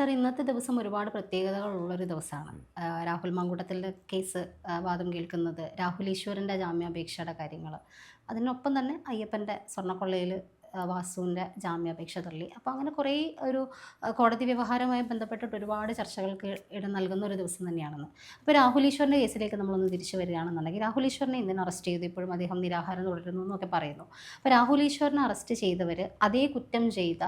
Sir ഇന്നത്തെ ദിവസം ഒരുപാട് പ്രത്യേകതകളുള്ളൊരു ദിവസമാണ്. രാഹുൽ മാങ്കൂട്ടത്തിന്റെ കേസ് വാദം കേൾക്കുന്നത് രാഹുൽ ഈശ്വരന്റെ ജാമ്യാപേക്ഷയുടെ കാര്യങ്ങൾ അതിനൊപ്പം തന്നെ അയ്യപ്പന്റെ സ്വർണക്കൊള്ളയിൽ വാസുവിന്റെ ജാമ്യാപേക്ഷ തള്ളി. അപ്പോൾ അങ്ങനെ കുറേ ഒരു കോടതി വ്യവഹാരവുമായി ബന്ധപ്പെട്ടിട്ട് ഒരുപാട് ചർച്ചകൾക്ക് ഇടം നൽകുന്ന ഒരു ദിവസം തന്നെയാണെന്ന്. അപ്പോൾ രാഹുൽ ഈശ്വറിന്റെ കേസിലേക്ക് നമ്മളൊന്ന് തിരിച്ചു വരികയാണെന്നുണ്ടെങ്കിൽ രാഹുൽ ഈശ്വറിനെ എന്തിനു അറസ്റ്റ് ചെയ്തു? ഇപ്പോഴും അദ്ദേഹം നിരാഹാരം തുടരുന്നു എന്നൊക്കെ പറയുന്നു. അപ്പോൾ രാഹുൽ ഈശ്വറിനെ അറസ്റ്റ് ചെയ്തവർ അതേ കുറ്റം ചെയ്ത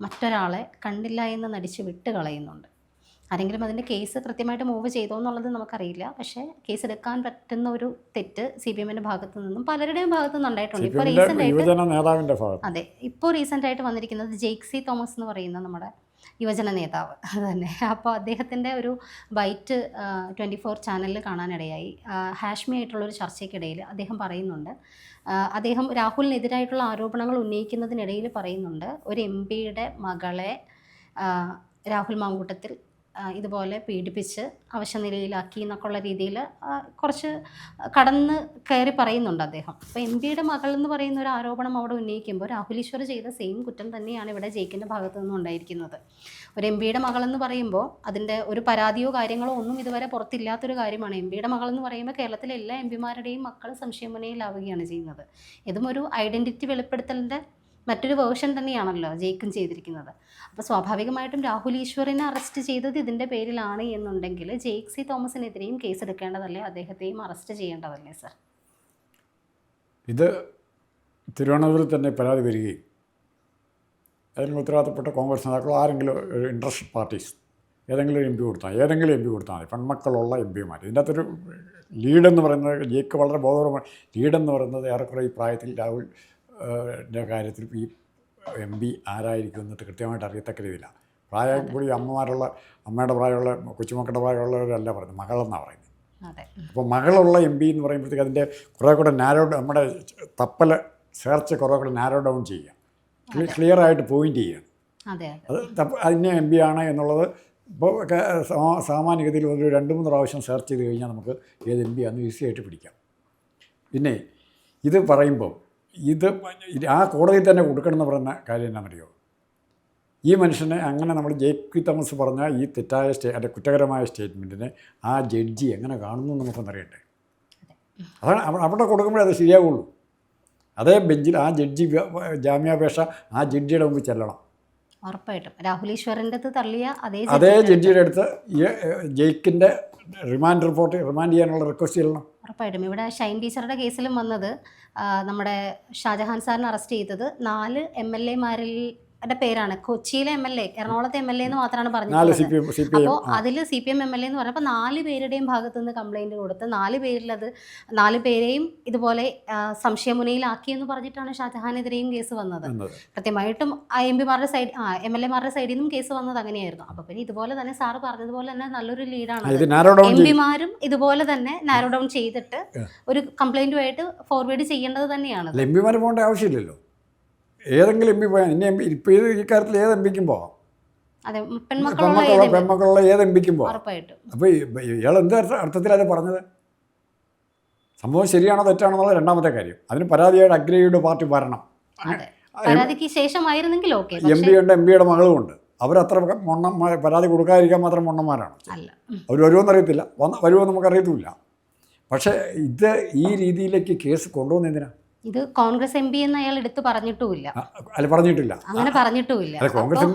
മറ്റൊരാളെ കണ്ടില്ല എന്ന് നടിച്ച് വിട്ട് കളയുന്നുണ്ട്. ആരെങ്കിലും അതിന്റെ കേസ് കൃത്യമായിട്ട് മൂവ് ചെയ്തോ എന്നുള്ളത് നമുക്കറിയില്ല. പക്ഷേ കേസ് എടുക്കാൻ പറ്റുന്ന ഒരു തെറ്റ് സി പി എമ്മിന്റെ ഭാഗത്തു നിന്നും പലരുടെയും ഭാഗത്തു നിന്നും ഉണ്ടായിട്ടുണ്ട്. ഇപ്പോൾ റീസെന്റ് ആയിട്ട് അതെ ഇപ്പോൾ റീസെന്റ് ആയിട്ട് വന്നിരിക്കുന്നത് ജെയ്ക്സി തോമസ് എന്ന് പറയുന്ന നമ്മുടെ യുവജന നേതാവ്. അത് തന്നെ. അപ്പോൾ അദ്ദേഹത്തിന്റെ ഒരു ബൈറ്റ് ട്വന്റി ഫോർ ചാനലിൽ കാണാനിടയായി. ഹാഷ്മി ആയിട്ടുള്ള ഒരു ചർച്ചയ്ക്കിടയിൽ അദ്ദേഹം പറയുന്നുണ്ട്. അദ്ദേഹം രാഹുലിനെതിരായിട്ടുള്ള ആരോപണങ്ങൾ ഉന്നയിക്കുന്നതിനിടയിൽ പറയുന്നുണ്ട്. ഒരു എം പിയുടെ മകളെ രാഹുൽ മാങ്കൂട്ടത്തിൽ ഇതുപോലെ പീഡിപ്പിച്ച് അവശനിലയിലാക്കി എന്നൊക്കെയുള്ള രീതിയിൽ കുറച്ച് കടന്ന് കയറി പറയുന്നുണ്ട് അദ്ദേഹം. അപ്പോൾ എം പിയുടെ മകൾ എന്ന് പറയുന്ന ഒരു ആരോപണം അവിടെ ഉന്നയിക്കുമ്പോൾ രാഹുൽ ഈശ്വർ ചെയ്ത സെയിം കുറ്റം തന്നെയാണ് ഇവിടെ ജയിക്കിന്റെ ഭാഗത്തു നിന്നും ഉണ്ടായിരിക്കുന്നത്. ഒരു എം പിയുടെ മകൾ എന്ന് പറയുമ്പോൾ അതിന്റെ ഒരു പരാതിയോ കാര്യങ്ങളോ ഒന്നും ഇതുവരെ പുറത്തില്ലാത്തൊരു കാര്യമാണ്. എം പിയുടെ മകൾ എന്ന് പറയുമ്പോൾ കേരളത്തിലെ എല്ലാ എം പിമാരുടെയും മക്കൾ സംശയമുനയിലാവുകയാണ് ചെയ്യുന്നത്. ഇതും ഒരു ഐഡന്റിറ്റി വെളിപ്പെടുത്തലിന്റെ മറ്റൊരു വേർഷൻ തന്നെയാണല്ലോ ജയിക്കും ചെയ്തിരിക്കുന്നത്. അപ്പോൾ സ്വാഭാവികമായിട്ടും രാഹുൽ ഈശ്വറിനെ അറസ്റ്റ് ചെയ്തത് ഇതിന്റെ പേരിലാണ് എന്നുണ്ടെങ്കിൽ ജെയ്ക് സി തോമസിനെതിരെയും കേസ് എടുക്കേണ്ടതല്ലേ? അദ്ദേഹത്തെയും അറസ്റ്റ് ചെയ്യേണ്ടതല്ലേ സർ ഇത് തിരുവനന്തപുരത്ത് തന്നെ പരാതി വരികയും അതിന് ഉത്തരവാദിത്തപ്പെട്ട കോൺഗ്രസ് നേതാക്കൾ ആരെങ്കിലും ഇൻട്രസ്റ്റ് പാർട്ടീസ് ഏതെങ്കിലും എം പി കൊടുത്താൽ ഏതെങ്കിലും എം പി കൊടുത്താൽ മതി. പെൺമക്കളുള്ള എം പിമാർ ഇതിന്റെ അകത്തൊരു ലീഡെന്ന് പറയുന്നത് ജയിക്ക് വളരെ ബോധപൂർവം ലീഡെന്ന് പറയുന്നത് ഏറെക്കുറെ ഈ പ്രായത്തിൽ രാഹുൽ കാര്യത്തിൽ ഈ എം പി ആരായിരിക്കും എന്നിട്ട് കൃത്യമായിട്ട് അറിയത്തക്ക രീതിയിലാണ് പ്രായം കൂടി അമ്മമാരുള്ള അമ്മയുടെ പ്രായമുള്ള കൊച്ചുമക്കളുടെ പ്രായമുള്ളവരല്ല പറയുന്നത്. മകളെന്നാണ് പറയുന്നത്. അപ്പോൾ മകളുള്ള എം പി എന്ന് പറയുമ്പോഴത്തേക്ക് അതിന്റെ കുറേ കൂടെ നാരോ നമ്മുടെ തപ്പൽ സെർച്ച് കുറേ കൂടെ നാരോ ഡൗൺ ചെയ്യുക. ക്ലിയർ ആയിട്ട് പോയിന്റ് ചെയ്യുക. അതെ അതെ. അത് അതിന് അതിനെ എം പി ആണ് എന്നുള്ളത് ഇപ്പോൾ സാമാന്യഗതിയിൽ ഒരു രണ്ട് മൂന്ന് പ്രാവശ്യം സെർച്ച് ചെയ്ത് കഴിഞ്ഞാൽ നമുക്ക് ഏത് എം പി ആണെന്ന് ഈസി ആയിട്ട് പിടിക്കാം. പിന്നെ ഇത് പറയുമ്പോൾ ഇത് ആ കോടതിയിൽ തന്നെ കൊടുക്കണമെന്ന് പറഞ്ഞ കാര്യം എന്നാണെന്നറിയോ ഈ മനുഷ്യനെ അങ്ങനെ നമ്മൾ ജെ തോമസ് പറഞ്ഞ ഈ തെറ്റായ സ്റ്റേ അല്ലെ കുറ്റകരമായ സ്റ്റേറ്റ്മെന്റിനെ ആ ജഡ്ജി എങ്ങനെ കാണുന്നു നമുക്കൊന്നറിയട്ടെ അതാണ് അവ- അവിടെ കൊടുക്കുമ്പോഴേ അത് ശരിയാവുള്ളൂ. അതേ ബെഞ്ചിൽ ആ ജഡ്ജി ജാമ്യാപേക്ഷ ആ ജഡ്ജിയുടെ മുമ്പിൽ ചെല്ലണം. ഉറപ്പായിട്ടും. രാഹുലീശ്വറിന്റെ തള്ളിയ അതേ അതേ ജഡ്ജിയുടെ അടുത്ത് ജയ്ക്കിന്റെ റിമാൻഡ് റിപ്പോർട്ട് റിമാൻഡ് ചെയ്യാനുള്ള റിക്വസ്റ്റ് ചെയ്യണം ഉറപ്പായിട്ടും. ഇവിടെ ഷൈൻ ടീച്ചറുടെ കേസിലും വന്നത് നമ്മുടെ ഷാജഹാൻ സാറിനെ അറസ്റ്റ് ചെയ്തത് നാല് എം എൽ എമാരിൽ പേരാണ്. കൊച്ചിയിലെ എം എൽ എ എറണാകുളത്തെ എം എൽ എ എന്ന് മാത്രമാണ് നാല് സി പറഞ്ഞിട്ടുള്ളത് പി എം സി പി അപ്പോൾ അതിൽ C P M M L A എന്ന് പറഞ്ഞപ്പോൾ നാല് പേരുടെയും ഭാഗത്തു നിന്ന് കംപ്ലൈന്റ് കൊടുത്ത് നാല് പേരിൽ അത് നാല് പേരെയും ഇതുപോലെ സംശയമുനയിലാക്കി എന്ന് പറഞ്ഞിട്ടാണ് ഷാജഹാനെതിരെയും കേസ് വന്നത്. കൃത്യമായിട്ടും എം പിമാരുടെ സൈഡ് ആ എം എൽ എമാരുടെ സൈഡിൽ നിന്നും കേസ് വന്നത് അങ്ങനെയായിരുന്നു. അപ്പോൾ പിന്നെ ഇതുപോലെ തന്നെ സാറ് പറഞ്ഞതുപോലെ തന്നെ നല്ലൊരു ലീഡാണ് എം പിമാരും ഇതുപോലെ തന്നെ നാരോ ഡൗൺ ചെയ്തിട്ട് ഒരു കംപ്ലൈന്റുമായിട്ട് ഫോർവേഡ് ചെയ്യേണ്ടത് തന്നെയാണ്. എം പിമാർ പോകേണ്ട ആവശ്യമില്ലല്ലോ. ഏതെങ്കിലും എം പി പോയാൽ ഇനി എം പി ഇപ്പോൾ ഇത് ഈ കാര്യത്തിൽ ഏത് എം പിക്കും പോകാം അതെ പെൺമക്കളുള്ള പെൺമക്കളുള്ള ഏത് എം പിക്കും പോകാം അപ്പോൾ ഇയാൾ എന്ത് അർത്ഥ- അർത്ഥത്തിലാണ് പറഞ്ഞത്? സംഭവം ശരിയാണോ തെറ്റാണോ എന്നുള്ള രണ്ടാമത്തെ കാര്യം. അതിന് പരാതിയായിട്ട് അഗ്രഹിയുടെ പാർട്ടി വരണം. അതെ. എം പി ഉണ്ട് എം പിയുടെ മകളും ഉണ്ട്. അവരത്ര മൊണ്ണ പരാതി കൊടുക്കാതിരിക്കാൻ മാത്രം മൊണ്ണന്മാരാണ്. അവർ വരുമെന്നറിയത്തില്ല വന്ന് വരുമോ നമുക്കറിയത്തുമില്ല. പക്ഷേ ഇത് ഈ രീതിയിലേക്ക് കേസ് കൊണ്ടുവന്നെന്തിനാ ഇത് കോൺഗ്രസ് എം പി എന്ന് അയാൾ എടുത്ത് പറഞ്ഞിട്ടുമില്ല. അല്ല പറഞ്ഞിട്ടില്ല. അങ്ങനെ പറഞ്ഞിട്ടുമില്ല. കോൺഗ്രസ്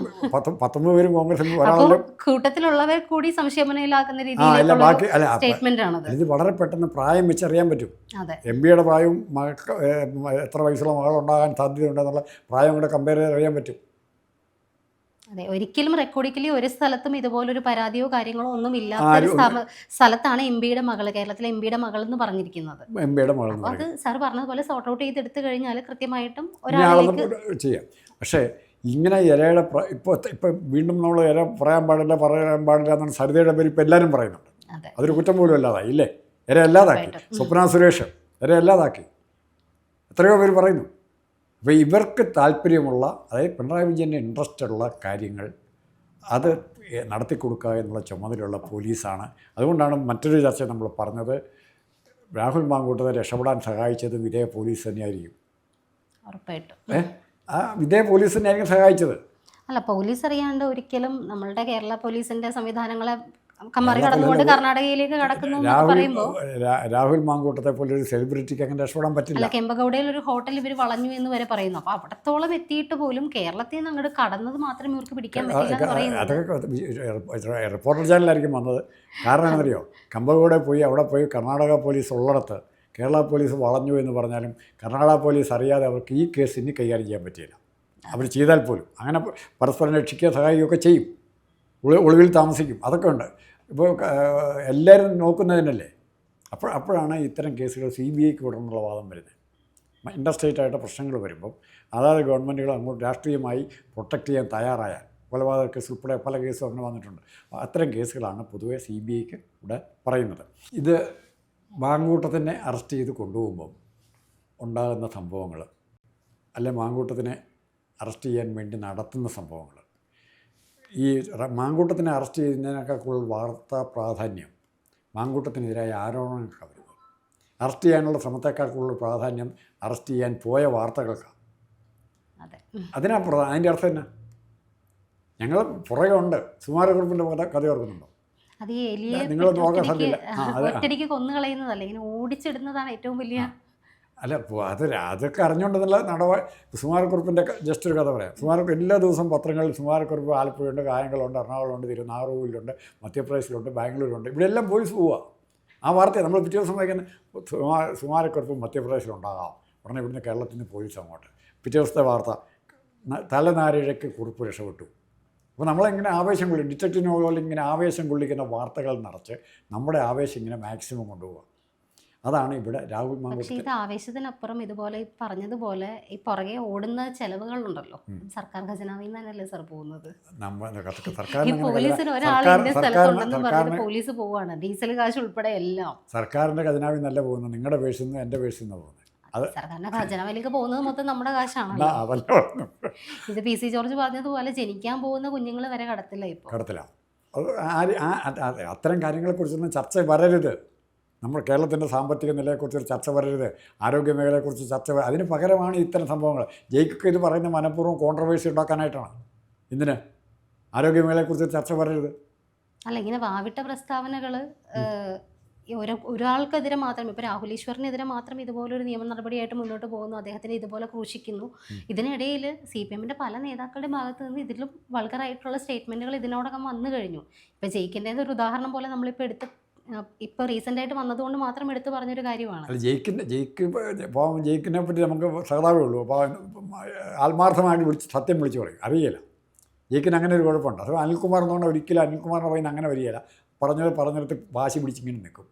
പത്തൊമ്പത് പേരും കോൺഗ്രസ് അപ്പോൾ കൂട്ടത്തിലുള്ളവർ കൂടി സംശയമനയിലാക്കുന്ന രീതിയിലുള്ള സ്റ്റേറ്റ്മെന്റ് ആണത് ഇത് വളരെ പെട്ടെന്ന് പ്രായം വെച്ചറിയാൻ പറ്റും. എം പിയുടെ പ്രായവും എത്ര വയസ്സുള്ള മകളുണ്ടാകാൻ സാധ്യതയുണ്ടെന്നുള്ള പ്രായം കൂടെ കമ്പയർ ചെയ്ത് അറിയാൻ പറ്റും. അതെ ഒരിക്കലും റെക്കോർഡിക്കലി ഒരു സ്ഥലത്തും ഇതുപോലൊരു പരാതിയോ കാര്യങ്ങളോ ഒന്നും ഇല്ലാത്ത ഒരു സ്ഥല- സ്ഥലത്താണ് എം പിയുടെ മകൾ കേരളത്തിലെ എം പിയുടെ മകൾ എന്ന് പറഞ്ഞിരിക്കുന്നത്. എം പിയുടെ മകളെന്ന് അപ്പോൾ അത് സാർ പറഞ്ഞതുപോലെ സോർട്ട് ഔട്ട് ചെയ്തെടുത്തു കഴിഞ്ഞാൽ കൃത്യമായിട്ടും ഒരാളെ ഒരാളിലേക്ക് ചെയ്യാം. പക്ഷേ ഇങ്ങനെ ഇരയുടെ പ്ര- ഇപ്പോൾ വീണ്ടും നമ്മൾ ഇര പറയാൻ പാടില്ല പറയാൻ പാടില്ല എന്നാണ് സരിതയുടെ പേര് ഇപ്പൊ എല്ലാവരും പറയുന്നുണ്ട്. അതെ. അതൊരു കുറ്റം പോലും അല്ലാതായി ഇല്ലേ? ഇര അല്ലാതാക്കി ഉറപ്പായിട്ടും. സ്വപ്ന സുരേഷ് ഇര അല്ലാതാക്കി എത്രയോ പേര് പറയുന്നു. അപ്പോൾ ഇവർക്ക് താല്പര്യമുള്ള അതായത് പിണറായി വിജയന്റെ ഇൻട്രസ്റ്റ് ഉള്ള കാര്യങ്ങൾ അത് നടത്തി കൊടുക്കുക എന്നുള്ള ചുമതലയുള്ള പോലീസാണ്. അതുകൊണ്ടാണ് മറ്റൊരു ചർച്ച നമ്മൾ പറഞ്ഞത് രാഹുൽ മാങ്കൂട്ടത്തെ രക്ഷപ്പെടാൻ സഹായിച്ചത് വിധേയ പോലീസ് തന്നെയായിരിക്കും. ഉറപ്പായിട്ടും. ആ വിധേയ പോലീസ് തന്നെയായിരിക്കും സഹായിച്ചത്. അല്ല പോലീസ് അറിയാണ്ട് ഒരിക്കലും നമ്മളുടെ കേരള പോലീസിന്റെ സംവിധാനങ്ങളെ മറികടന്നുകൊണ്ട് കർണാടകയിലേക്ക് കടക്കുന്നു പറയുമ്പോൾ രാഹുൽ മാങ്കൂട്ടത്തെ പോലെ ഒരു സെലിബ്രിറ്റിക്ക് അങ്ങനെ രക്ഷപ്പെടാൻ പറ്റില്ല. കെമ്പകൗടയിൽ കെമ്പഗൌഡയിൽ ഒരു ഹോട്ടൽ ഇവർ വളഞ്ഞു എന്ന് വരെ പറയുന്നു. അപ്പൊ അവിടത്തോളം എത്തിയിട്ട് പോലും കേരളത്തിൽ നിന്ന് അങ്ങോട്ട് കടന്നത് മാത്രമേ ഇവർക്ക് പിടിക്കാൻ പറ്റില്ല അതൊക്കെ റിപ്പോർട്ടർ ചാനലായിരിക്കും വന്നത്. കാരണം എന്നറിയോ കമ്പകൂടെ പോയി അവിടെ പോയി കർണാടക പോലീസ് ഉള്ളിടത്ത് കേരള പോലീസ് വളഞ്ഞു എന്ന് പറഞ്ഞാലും കർണാടക പോലീസ് അറിയാതെ അവർക്ക് ഈ കേസ് ഇനി കൈകാര്യം ചെയ്യാൻ പറ്റിയില്ല. അവർ ചെയ്താൽ പോലും. അങ്ങനെ പരസ്പരം രക്ഷിക്കുക സഹായിക്കുകയൊക്കെ ചെയ്യും. ഒളി ഒളിവിൽ താമസിക്കും. അതൊക്കെ ഉണ്ട്. ഇപ്പോൾ എല്ലാവരും നോക്കുന്നതിനല്ലേ? അപ്പോൾ അപ്പോഴാണ് ഇത്തരം കേസുകൾ സി ബി ഐക്ക് വിടണമെന്നുള്ള വാദം വരുന്നത്. ഇൻഡർസ്റ്റേറ്റ് ആയിട്ട് പ്രശ്നങ്ങൾ വരുമ്പം അതാത് ഗവൺമെന്റുകൾ അങ്ങോട്ട് രാഷ്ട്രീയമായി പ്രൊട്ടക്റ്റ് ചെയ്യാൻ തയ്യാറായാൽ കൊലപാതക കേസ് ഉൾപ്പെടെ പല കേസും അങ്ങനെ വന്നിട്ടുണ്ട്. അത്തരം കേസുകളാണ് പൊതുവേ സി ബി ഐക്ക് ഇവിടെ പറയുന്നത്. ഇത് മാങ്കൂട്ടത്തിനെ അറസ്റ്റ് ചെയ്ത് കൊണ്ടുപോകുമ്പം ഉണ്ടാകുന്ന സംഭവങ്ങൾ അല്ലെ മാങ്കൂട്ടത്തിനെ അറസ്റ്റ് ചെയ്യാൻ വേണ്ടി നടത്തുന്ന സംഭവങ്ങൾ ഈ മാങ്കൂട്ടത്തിനെ അറസ്റ്റ് ചെയ്യുന്നതിനൊക്കെ കൂടുതൽ വാർത്താ പ്രാധാന്യം മാങ്കൂട്ടത്തിനെതിരായ ആരോപണങ്ങൾക്കാണ് വരുന്നത്. അറസ്റ്റ് ചെയ്യാനുള്ള ശ്രമത്തേക്കാൾ കൂടുതൽ പ്രാധാന്യം അറസ്റ്റ് ചെയ്യാൻ പോയ വാർത്തകൾക്കാണ് അതെ. അതിനാ പ്രധാന അതിന്റെ അർത്ഥം എന്നാ? ഞങ്ങൾ പുറകെ ഉണ്ട്. സുമാരക്കുറിപ്പിന്റെ കഥ കഥ ഓർക്കുന്നുണ്ടോ? അത് ഈ എലിയെ നിങ്ങൾ നോക്കാൻ ഒറ്റടിക്ക് സാധ്യല്ല ആ അത്. ഒറ്റടിക്ക് കൊന്നു കളയുന്നതല്ല ഇങ്ങനെ ഓടിച്ചിടുന്നതാണ് ഏറ്റവും വലിയ അല്ല അത് അതൊക്കെ അറിഞ്ഞുകൊണ്ടെന്നുള്ള നടവ സുമാരക്കുറിപ്പിന്റെ ജസ്റ്റ് ഒരു കഥ പറയാം. സുമാരക്കുറിപ്പ് എല്ലാ ദിവസവും പത്രങ്ങളിൽ സുമാരക്കുറിപ്പ് ആലപ്പുഴയുണ്ട് കായംകുളമുണ്ട് എറണാകുളമുണ്ട് തിരുനാറൂരിലുണ്ട് മധ്യപ്രദേശിലുണ്ട് ബാംഗ്ലൂരുണ്ട് ഇവിടെ എല്ലാം പോലീസ് പോവുക ആ വാർത്ത നമ്മൾ പിറ്റേ ദിവസം വായിക്കുന്ന സുമാ സുമാരക്കുറിപ്പ് മധ്യപ്രദേശിലുണ്ടാകാം ഉടനെ ഇവിടുന്ന് കേരളത്തിൽ നിന്ന് പോലീസ് അങ്ങോട്ട്. പിറ്റേ ദിവസത്തെ വാർത്ത തലനാരിഴയ്ക്ക് കുറിപ്പ് രക്ഷപ്പെട്ടു. അപ്പോൾ നമ്മളെങ്ങനെ ആവേശം കൊള്ളി ഡിറ്റക്റ്റീവ് നോവലിൽ ഇങ്ങനെ ആവേശം കൊള്ളിക്കുന്ന വാർത്തകൾ നിറച്ച് നമ്മുടെ ആവേശം ഇങ്ങനെ മാക്സിമം കൊണ്ടുപോകുക അതാണ് ഇവിടെ രാഹുൽ പക്ഷേ ഇത് ആവേശത്തിനപ്പുറം ഇതുപോലെ പറഞ്ഞതുപോലെ ഈ പുറകെ ഓടുന്ന ചെലവുകളുണ്ടല്ലോ. സർക്കാർ ഖജനാവിൽ നിന്ന് തന്നെയല്ലേ സാർ പോകുന്നത് സർക്കാരിന് പോലീസ് പോവാണ്. ഡീസൽ കാശ് ഉൾപ്പെടെ എല്ലാം. സർക്കാരിന്റെ ഖജനാവിൽ നിന്നല്ല പോകുന്നത്? നിങ്ങളുടെ പേഴ്സിൽ നിന്ന് എന്റെ പേഴ്സിൽ നിന്ന് പോകുന്നത്. സർക്കാരിന്റെ ഖജനാവിലേക്ക് പോകുന്നത് മൊത്തം നമ്മുടെ കാശാണല്ലോ. ഇത് പി സി ജോർജ് പറഞ്ഞതുപോലെ ജനിക്കാൻ പോകുന്ന കുഞ്ഞുങ്ങൾ വരെ കടത്തില്ല ഇപ്പോൾ കടത്തില്ല. അത്തരം കാര്യങ്ങളെക്കുറിച്ചൊന്നും ചർച്ച വരരുത്. നമ്മൾ കേരളത്തിന്റെ സാമ്പത്തിക നിലയെക്കുറിച്ച് ഒരു ചർച്ച വരരുത്. ആരോഗ്യ മേഖലയെക്കുറിച്ച് ചർച്ച വരരുത് അതിന് പകരമാണ് ഇത്തരം സംഭവങ്ങൾ. ജയിക്കൊക്കെ ഇത് പറയുന്ന മനഃപൂർവം കോൺട്രവേഴ്സി ഉണ്ടാക്കാനായിട്ടാണ്. ഇതിന് ആരോഗ്യ മേഖലയെക്കുറിച്ച് ചർച്ച വരരുത്. അല്ല ഇങ്ങനെ വാവിട്ട പ്രസ്താവനകൾ ഒരാൾക്കെതിരെ മാത്രം ഇപ്പോൾ രാഹുൽ ഈശ്വറിനെതിരെ മാത്രം ഇതുപോലൊരു നിയമ നടപടിയായിട്ട് മുന്നോട്ട് പോകുന്നു. അദ്ദേഹത്തിനെ ഇതുപോലെ ക്രൂശിക്കുന്നു. ഇതിനിടയിൽ സി പി എമ്മിന്റെ പല നേതാക്കളുടെ ഭാഗത്ത് നിന്ന് ഇതിലും വൾഗറായിട്ടുള്ള സ്റ്റേറ്റ്മെന്റുകൾ ഇതിനോടകം വന്നു കഴിഞ്ഞു. ഇപ്പോൾ ജയിക്കിന്റേത് ഒരു ഉദാഹരണം പോലെ നമ്മളിപ്പോൾ എടുത്ത് ഇപ്പോൾ റീസെന്റ് ആയിട്ട് വന്നതുകൊണ്ട് മാത്രം എടുത്തു പറഞ്ഞൊരു കാര്യമാണ്. അല്ല ജയിക്കിന്റെ ജയിക്ക് പാവം ജയിക്കിനെ പറ്റി നമുക്ക് സഹതാപേ ഉള്ളൂ. അപ്പോൾ ആത്മാർത്ഥമായിട്ട് വിളിച്ച് സത്യം വിളിച്ച് പറയും. അറിയില്ല. ജയിക്കിന് അങ്ങനെ ഒരു കുഴപ്പമുണ്ട്. അത് അനിൽകുമാർ എന്ന് പറഞ്ഞാൽ ഒരിക്കലും അനിൽകുമാറിന്റെ പറയുന്ന അങ്ങനെ വരികയില്ല. പറഞ്ഞത് പറഞ്ഞിടത്ത് വാശി പിടിച്ചിങ്ങനെ നിൽക്കും.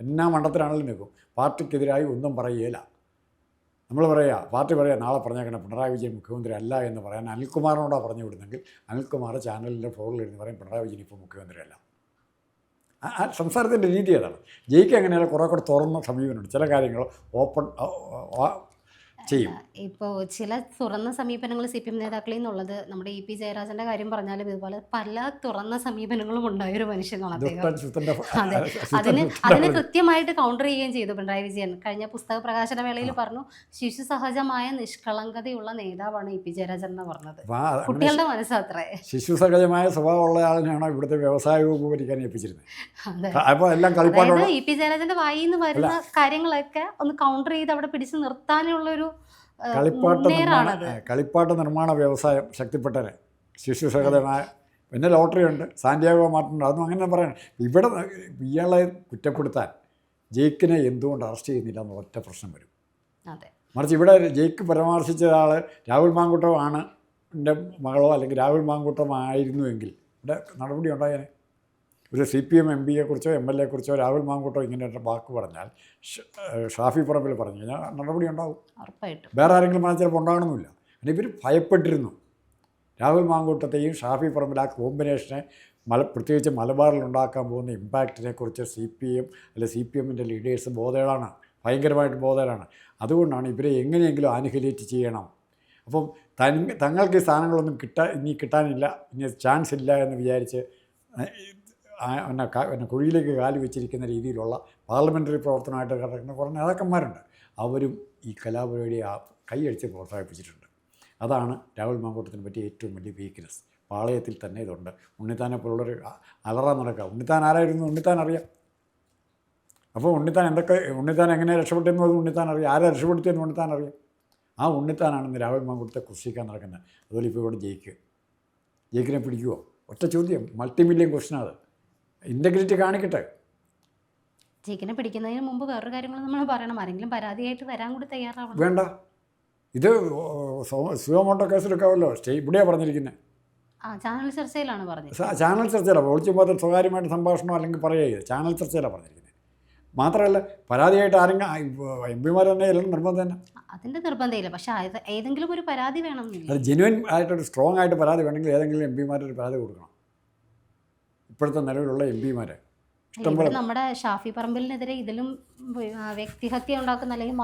എന്നാ മണ്ടത്തിലാണെങ്കിലും നിൽക്കും. പാർട്ടിക്കെതിരായി ഒന്നും പറയുകയില്ല. നമ്മൾ പറയുക പാർട്ടി പറയുക നാളെ പറഞ്ഞേക്കണം പിണറായി വിജയൻ മുഖ്യമന്ത്രി അല്ല എന്ന് പറയാൻ അനിൽകുമാറിനോടാണ് പറഞ്ഞു വിടുന്നെങ്കിൽ അനിൽകുമാർ ചാനലിന്റെ ഫ്ലോറിൽ ഇരുന്ന് പറയും പിണറായി വിജയൻ ഇപ്പോൾ മുഖ്യമന്ത്രി അല്ല ആ- സംസാരത്തിന്റെ രീതി അതാണ്. ജയിക്ക് അങ്ങനെയല്ല കുറേ കൂടെ തുറന്ന സമീപനമുണ്ട് ചില കാര്യങ്ങൾ ഓപ്പൺ ചെയ്യും. ഇപ്പോൾ ചില തുറന്ന സമീപനങ്ങൾ സി പി എം നേതാക്കളിൽ നിന്നുള്ളത് നമ്മുടെ ഇ പി ജയരാജന്റെ കാര്യം പറഞ്ഞാലും ഇതുപോലെ പല തുറന്ന സമീപനങ്ങളും ഉണ്ടായ ഒരു മനുഷ്യനാണ് അദ്ദേഹം. അതിന് അതിന് കൃത്യമായിട്ട് കൗണ്ടർ ചെയ്യുകയും ചെയ്തു പിണറായി വിജയൻ. കഴിഞ്ഞ പുസ്തക പ്രകാശന വേളയിൽ പറഞ്ഞു ശിശു സഹജമായ നിഷ്കളങ്കതയുള്ള നേതാവാണ് ഇ പി ജയരാജൻ എന്ന് പറഞ്ഞത്. കുട്ടികളുടെ മനസ്സത്രേ ശിശു സഹജമായ സ്വഭാവമുള്ള ആളിനാണ് ഇവിടുത്തെ വ്യവസായ വകുപ്പ് ഭരിക്കാൻ ഏൽപ്പിച്ചിരുന്നത്. അപ്പോൾ എല്ലാം ഇ പി ജയരാജന്റെ വായിൽ നിന്ന് വരുന്ന കാര്യങ്ങളൊക്കെ ഒന്ന് കൗണ്ടർ ചെയ്ത് അവിടെ പിടിച്ചു നിർത്താനുള്ള ഒരു കളിപ്പാട്ട നിർമ്മാണ കളിപ്പാട്ട നിർമ്മാണ വ്യവസായം ശക്തിപ്പെട്ടനെ ശിശു സഹജമായ പിന്നെ ലോട്ടറി ഉണ്ട് സാന്റിയാഗോ മാർട്ടുണ്ട് അതൊന്നും അങ്ങനെ പറയണം ഇവിടെ ഇയാളെ കുറ്റപ്പെടുത്താൻ ജയിക്കിനെ എന്തുകൊണ്ട് അറസ്റ്റ് ചെയ്യുന്നില്ല എന്ന ഒറ്റ പ്രശ്നം വരും. മറിച്ച് ഇവിടെ ജയിക്ക് പരാമർശിച്ച ആൾ രാഹുൽ മാങ്കൂട്ടമാണ് എന്റെ മകളോ അല്ലെങ്കിൽ രാഹുൽ മാങ്കൂട്ടമായിരുന്നുവെങ്കിൽ ഇവിടെ നടപടി ഉണ്ടായേനെ. ഒരു സി പി എം എം പിയെക്കുറിച്ചോ എം എൽ എക്കുറിച്ചോ രാഹുൽ മാങ്കൂട്ടോ ഇങ്ങനെ വാക്ക് പറഞ്ഞാൽ ഷാഫി പറമ്പിൽ പറഞ്ഞു കഴിഞ്ഞാൽ നടപടി ഉണ്ടാവും. ഉറപ്പായിട്ടും. വേറെ ആരെങ്കിലും പറഞ്ഞാൽ ചിലപ്പോൾ ഉണ്ടാകണമെന്നില്ല കാരണം ഇവർ ഭയപ്പെട്ടിരുന്നു. രാഹുൽ മാങ്കൂട്ടത്തെയും ഷാഫി പറമ്പിൽ ആ കോമ്പിനേഷനെ മല പ്രത്യേകിച്ച് മലബാറിൽ ഉണ്ടാക്കാൻ പോകുന്ന ഇമ്പാക്റ്റിനെ കുറിച്ച് സി പി എം അല്ലെ സി പി എമ്മിന്റെ ലീഡേഴ്സ് ബോധേടാണ് ഭയങ്കരമായിട്ട് ബോധേടാണ് അതുകൊണ്ടാണ് ഇവരെ എങ്ങനെയെങ്കിലും ആനുകൂലേറ്റ് ചെയ്യണം. അപ്പം തങ്ങൾക്ക് ഈ സ്ഥാനങ്ങളൊന്നും കിട്ടാ ഇനി കിട്ടാനില്ല ഇനി ചാൻസ് ഇല്ല എന്ന് വിചാരിച്ച് പിന്നെ കുഴിയിലേക്ക് കാൽ വെച്ചിരിക്കുന്ന രീതിയിലുള്ള പാർലമെന്ററി പ്രവർത്തനമായിട്ട് കിടക്കുന്ന കുറേ നേതാക്കന്മാരുണ്ട്. അവരും ഈ കലാപരിപാടിയെ കൈയടിച്ച് പ്രോത്സാഹിപ്പിച്ചിട്ടുണ്ട്. അതാണ് രാഹുൽ മാങ്കൂട്ടത്തിനെ പറ്റിയ ഏറ്റവും വലിയ വീക്ക്നെസ് പാളയത്തിൽ തന്നെ ഇതുണ്ട്. ഉണ്ണിത്താനെ പോലുള്ളൊരു അലറ നടക്കുക. ഉണ്ണിത്താൻ ആരായിരുന്നു? ഉണ്ണിത്താൻ അറിയാം. അപ്പോൾ ഉണ്ണിത്താൻ എന്തൊക്കെ ഉണ്ണിത്താൻ എങ്ങനെ രക്ഷപ്പെട്ടെന്ന് അത് ഉണ്ണിത്താൻ അറിയാം. ആരെ രക്ഷപ്പെടുത്തിയെന്ന് ഉണ്ണിത്താൻ അറിയാം. ആ ഉണ്ണിത്താനാണ് ഇന്ന് രാഹുൽ മാങ്കൂട്ടത്തെ കുറിച്ചിക്കാൻ നടക്കുന്നത്. അതുപോലെ ഇപ്പോൾ ഇവിടെ ജയിക്കുക ജയിക്കിനെ പിടിക്കുമോ ഒറ്റ ചോദ്യം. മൾട്ടി മില്യൺ ക്വസ്റ്റനാണ് അത്. ഇന്റഗ്രിറ്റി കാണിക്കട്ടെ? ജയിക്കിനെ പിടിക്കുന്നതിന് മുമ്പ് വേറൊരു കാര്യങ്ങൾ നമ്മൾ പറയണം. ആരെങ്കിലും പരാതിയായിട്ട് വരാൻ കൂടി തയ്യാറാവണം. വേണ്ട. ഇത് സുഖമോട്ടോ കേസെടുക്കാമല്ലോ സ്റ്റേ ഇവിടെയാണ് പറഞ്ഞിരിക്കുന്നത് ആ ചാനൽ ചർച്ചയിലാണ് പറഞ്ഞത്. ചാനൽ ചർച്ചയിലാണ് ഒളിച്ചുമ്പോൾ സ്വകാര്യമായിട്ട് സംഭാഷണം അല്ലെങ്കിൽ പറയുക ചാനൽ ചർച്ചയിലാണ് പറഞ്ഞിരിക്കുന്നത് മാത്രമല്ല പരാതിയായിട്ട് ആരെങ്കിലും എം പിമാർ തന്നെ എല്ലാം നിർബന്ധം തന്നെ? അതിന്റെ നിർബന്ധമില്ല. പക്ഷേ ഏതെങ്കിലും ഒരു പരാതി വേണം അത് ജെനുവൻ ആയിട്ടൊരു സ്ട്രോങ് ആയിട്ട് പരാതി വേണമെങ്കിൽ ഏതെങ്കിലും എം പിമാരൊരു പരാതി കൊടുക്കണം. ഇപ്പോഴത്തെ നിലവിലുള്ള എം പിമാരെ? ഇഷ്ടംപോലെ നമ്മുടെ ഷാഫി പറമ്പിലിനെതിരെ ഇതിലും വ്യക്തിഹത്യ ഉണ്ടാക്കുന്ന അല്ലെങ്കിൽ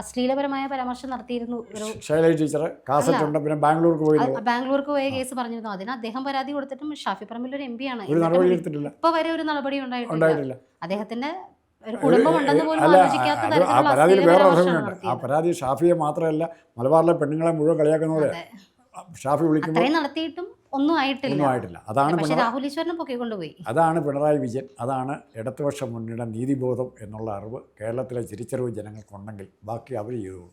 അശ്ലീലപരമായ പരാമർശം നടത്തിയിരുന്നു ഒരു ശൈലജ ടീച്ചർ കാസറ്റ് ഉണ്ട്? പിന്നെ ബാംഗ്ലൂർക്ക് പോയി ബാംഗ്ലൂർക്ക് പോയ കേസ് പറഞ്ഞിരുന്നു. അതിന് അദ്ദേഹം പരാതി കൊടുത്തിട്ടും ഷാഫി പറമ്പിൽ ഒരു എം പി ആണ് ഇപ്പൊ വരെ ഒരു നടപടി ഉണ്ടായിട്ടില്ല. അദ്ദേഹത്തിന്റെ ആ പരാതിയിൽ വേറെ അർത്ഥമുണ്ട് ആ പരാതി ഷാഫിയെ മാത്രമല്ല മലബാറിലെ പെണ്ണുങ്ങളെ മുഴുവൻ കളിയാക്കുന്ന പോലെ ഷാഫി വിളിക്കുമ്പോൾ നടത്തിയിട്ടും ഒന്നും ആയിട്ടില്ല. ആയിട്ടില്ല. അതാണ് രാഹുൽ ഈശ്വരനെ പൊക്കിക്കൊണ്ടുപോയി അതാണ് പിണറായി വിജയൻ. അതാണ് ഇടതുപക്ഷ മുന്നണിയുടെ നീതിബോധം എന്നുള്ള അറിവ് കേരളത്തിലെ തിരിച്ചറിവ് ജനങ്ങൾക്കുണ്ടെങ്കിൽ ബാക്കി അവർ ചെയ്തോളൂ.